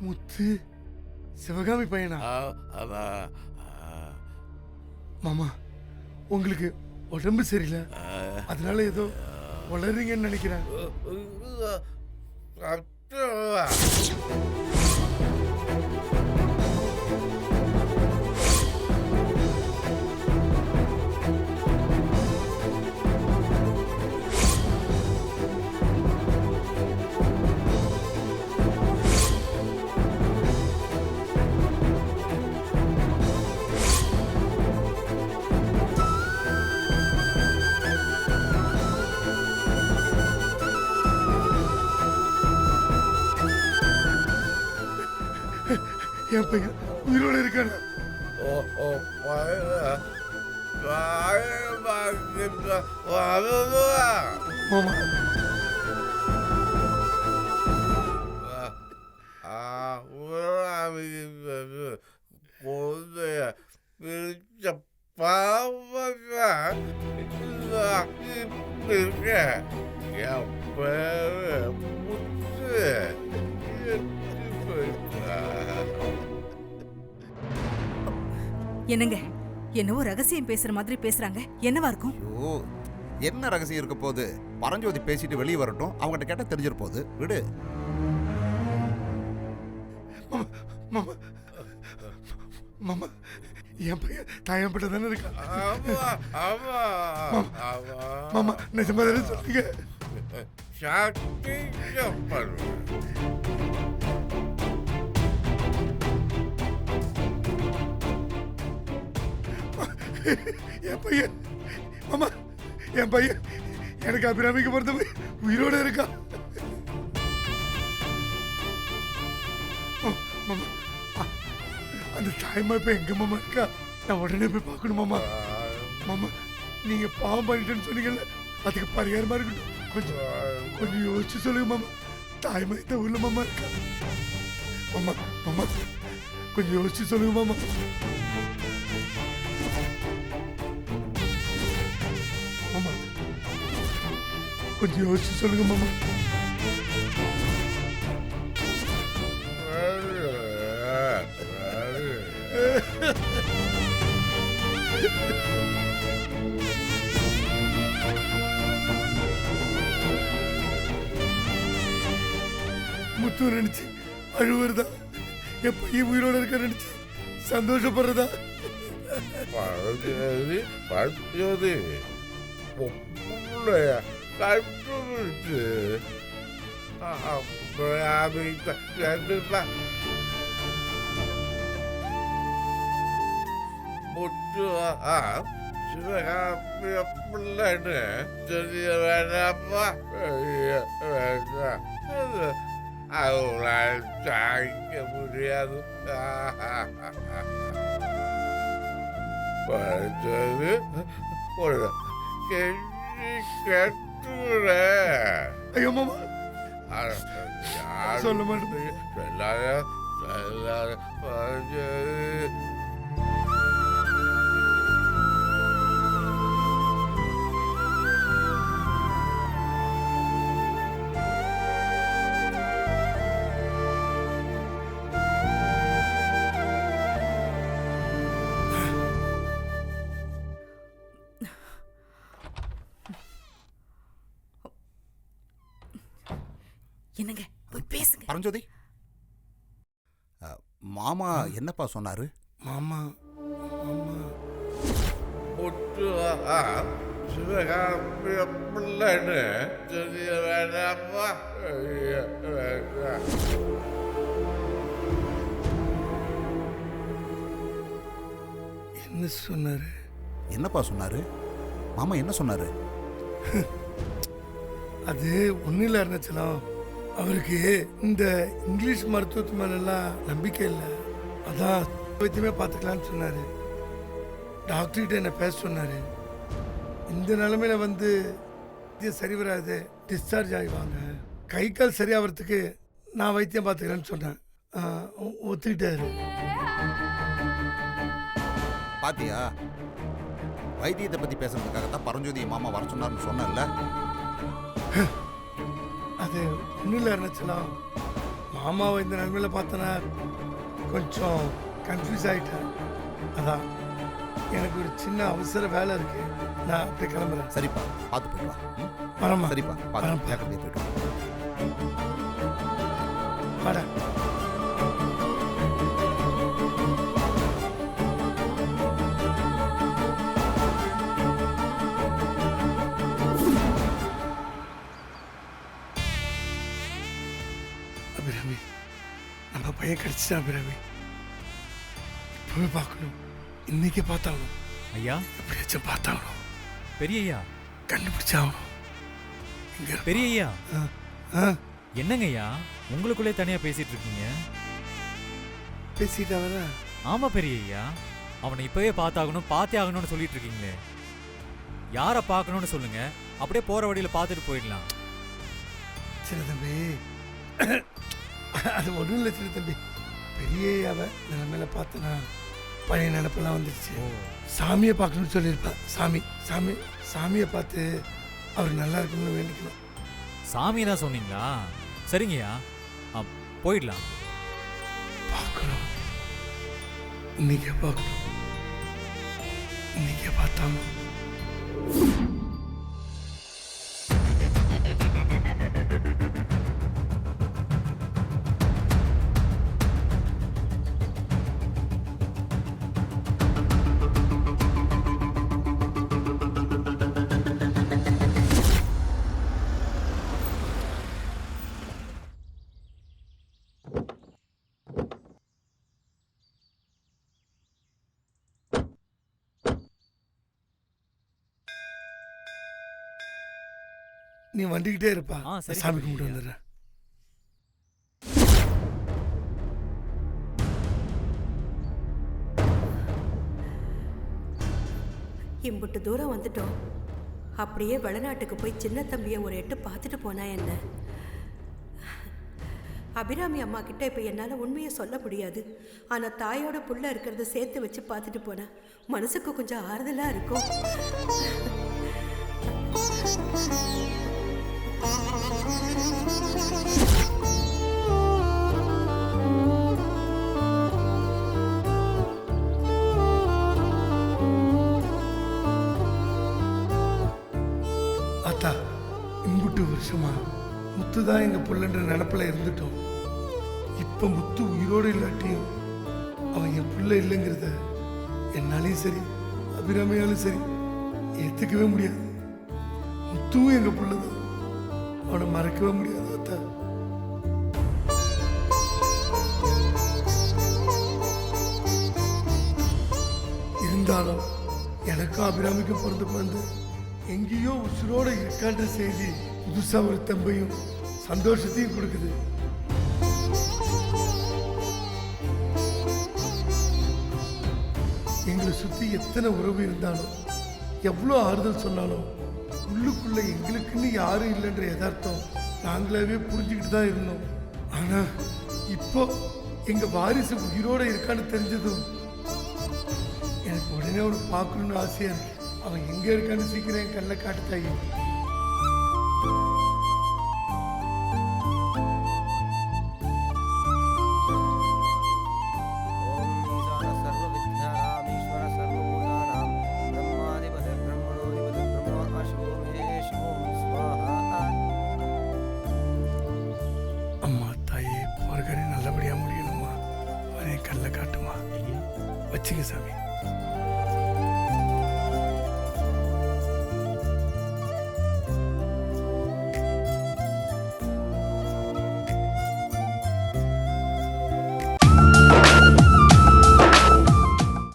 முத்து சிவகாமி பையனா மாமா உங்களுக்கு உடம்பு சரியில்லை அதனால ஏதோ வளர்றீங்கன்னு நினைக்கிறேன் என் பையன் உயிரோட இருக்கானா மாமா என்னங்க? என்னவோ ரகசியம் பேசுற மாதிரி பேசுறாங்க. என்னவா இருக்கும்? ஐயோ என்ன ரகசியம் இருக்க போகுது? பரஞ்சோதி பேசிட்டு வெளியே வரட்டும். அவங்ககிட்ட கேட்டால் தெரிஞ்சிட போகுது. விடு. மாமா மாமா என் பையன் தாயப்பட்ட தானே இருக்கான் மாமா நிஜமா தானே சொல்லுங்க என் பையன் மாமா என் பையன் எனக்கு அபிராமிக்கு பிறந்த பையன் உயிரோட இருக்கா மாமா அந்த தாய்மா இப்ப எங்க மாமா இருக்கா? நான் உடனே போய் பார்க்கணும் மாமா. மாமா நீங்க பாவம் பண்ணிட்டேன்னு சொன்னீங்கல்ல அதுக்கு பரிகாரமா இருக்கட்டும். கொஞ்சம் கொஞ்சம் யோசிச்சு சொல்லுங்க மாமா. தாய்மா இந்த ஊர்ல மாமா இருக்கா? மாமா மாமா கொஞ்சம் யோசிச்சு சொல்லுங்க மாமா. கொஞ்சம் யோசிச்சு சொல்லுங்க மாமா. முத்து நினைச்சு அழுவுறதா? என் பையன் உயிரோட இருக்க நினைச்சு சந்தோஷப்படுறதா? பழஞ்சோதி பழஞ்சோதி பொம்பளைய. கண்டுபிடிச்சு முட்டு சிவகாமிய பிள்ளைன்னு தெரிய வேண்டாமா வேண்டாம் அவங்களால் தாங்க முடியாது பழஞ்சது ஒரு கெஞ்சி கட்டுற ஐயோ மாமா. சொல்ல மாட்டேன். சொல்லாத சொல்லாத என்னங்க? போய் பேசுங்க. பரஞ்சோதி. மாமா என்னப்பா சொன்னாரு? மாமா மாமா. சிவகாமிய பிள்ளைன்னு தெரிய வேண்டாமா? என்ன சொன்னாரு? என்னப்பா சொன்னாரு? மாமா என்ன சொன்னாரு? அது ஒன்றும் இல்லை அருணாச்சலம் அவருக்கு இந்த இங்கிலீஷ் மருத்துவத்து மேலெல்லாம் நம்பிக்கை இல்லை. அதான் வைத்தியமே பார்த்துக்கலான்னு சொன்னார். டாக்டர்கிட்ட என்ன பேச சொன்னார். இந்த நிலமையில வந்து இது சரி வராது டிஸ்சார்ஜ் ஆகிவாங்க கை கால் சரியாகிறதுக்கு நான் வைத்தியம் பார்த்துக்கிறேன்னு சொன்னேன். ஒத்துக்கிட்டாரு. பாத்தியா? வைத்தியத்தை பத்தி பேசுறதுக்காக தான் பரஞ்சோதி மாமா வர சொன்னார்னு சொன்னேன்ல. அது ஒன்றும் இல்லை அருணாச்சலம் மாமாவை இந்த நிலைமையில பார்த்தனா கொஞ்சம் கன்ஃபியூஸ் ஆயிட்டேன். அதான். எனக்கு ஒரு சின்ன அவசர வேலை இருக்கு. நான் அப்படியே கிளம்புறேன். சரிப்பா பார்த்து போயிட்டு வா. ம்? வரமா சரிப்பா பார்த்து பையன் கிடைச்சிட்டான் அபிராமி இப்பவே பார்க்கணும் இன்னைக்கே பார்த்தாகணும் ஐயா எப்படியாச்சும் பார்த்தாகணும் பெரிய ஐயா கண்டுபிடிச்சாகணும் இங்க. பெரிய ஐயா ஆ, என்னங்க ஐயா உங்களுக்குள்ளே தனியா பேசிட்டு இருக்கீங்க பேசிட்டா வர ஆமா பெரிய ஐயா அவனை இப்பவே பார்த்தாகணும் பார்த்தே ஆகணும்னு சொல்லிட்டு இருக்கீங்களே யாரை பார்க்கணும்னு சொல்லுங்க அப்படியே போற வழியில பார்த்துட்டு போயிடலாம் சின்ன தம்பி அது ஒன்றும் இல்லை சின்ன தம்பி. பெரிய அவ நிலைமையில பார்த்தனா பழைய நினப்பெல்லாம் வந்துடுச்சு சாமியை பார்க்கணும்னு சொல்லியிருப்பேன் சாமி சாமி சாமியை பார்த்து அவர் நல்லா இருக்கணும்னு வேண்டிக்கணும். சாமி தான் சொன்னீங்களா? சரிங்கய்யா. ஆ, போயிடலாம். பார்க்கணும். இன்னைக்கே பார்க்கணும். இன்னைக்கே பார்த்தாங்க நீ வண்டிக்கிட்டே இருப்பா. ஆ, சரி, சாமி. கும்பிட்டு வந்துடுறேன். இம்புட்டு தூரம் வந்துட்டோம். அப்படியே வெளிநாட்டுக்கு போய் சின்ன தம்பியை ஒரு எட்டு பார்த்துட்டு போனா என்ன? அபிராமி அம்மா கிட்ட இப்போ என்னால் உண்மையை சொல்ல முடியாது. ஆனால் தாயோட புள்ள இருக்கிறத சேர்த்து வச்சு பார்த்துட்டு போனா மனசுக்கு கொஞ்சம் ஆறுதலாக இருக்கும். அத்தா இம்புட்டு வருஷமா முத்து தான் எங்க புள்ளன்ற நினப்பில் இருந்துட்டோம். இப்ப முத்து உயிரோடு இல்லாட்டியும் அவன் என் புள்ள இல்லைங்கிறத என்னாலையும் சரி அபிராமியாலும் சரி ஏத்துக்கவே முடியாது. முத்துவும் எங்க புள்ளதான். அவனை மறக்கவே முடியாது அத்தா. இருந்தாலும் எனக்கும் அபிராமிக்கும் பிறந்த குழந்தை எங்கேயோ உசுரோடு இருக்கான்ற செய்தி புதுசா ஒரு தம்பையும் சந்தோஷத்தையும் கொடுக்குது. எங்களை சுற்றி எத்தனை உறவு இருந்தாலும் எவ்வளோ ஆறுதல் சொன்னாலும் உள்ளுக்குள்ள எங்களுக்குன்னு யாரும் இல்லைன்ற யதார்த்தம் நாங்களாவே புரிஞ்சுக்கிட்டு தான் இருந்தோம். ஆனா இப்போ எங்க வாரிசு உயிரோட இருக்கான்னு தெரிஞ்சதும் எனக்கு உடனே அவனை பார்க்கணும்னு ஆசையாக இருக்கு. அவன் எங்க இருக்கான்னு சீக்கிரம் என் கண்ணில் காட்டு காட்டுமா? வச்சுக்க சாமி.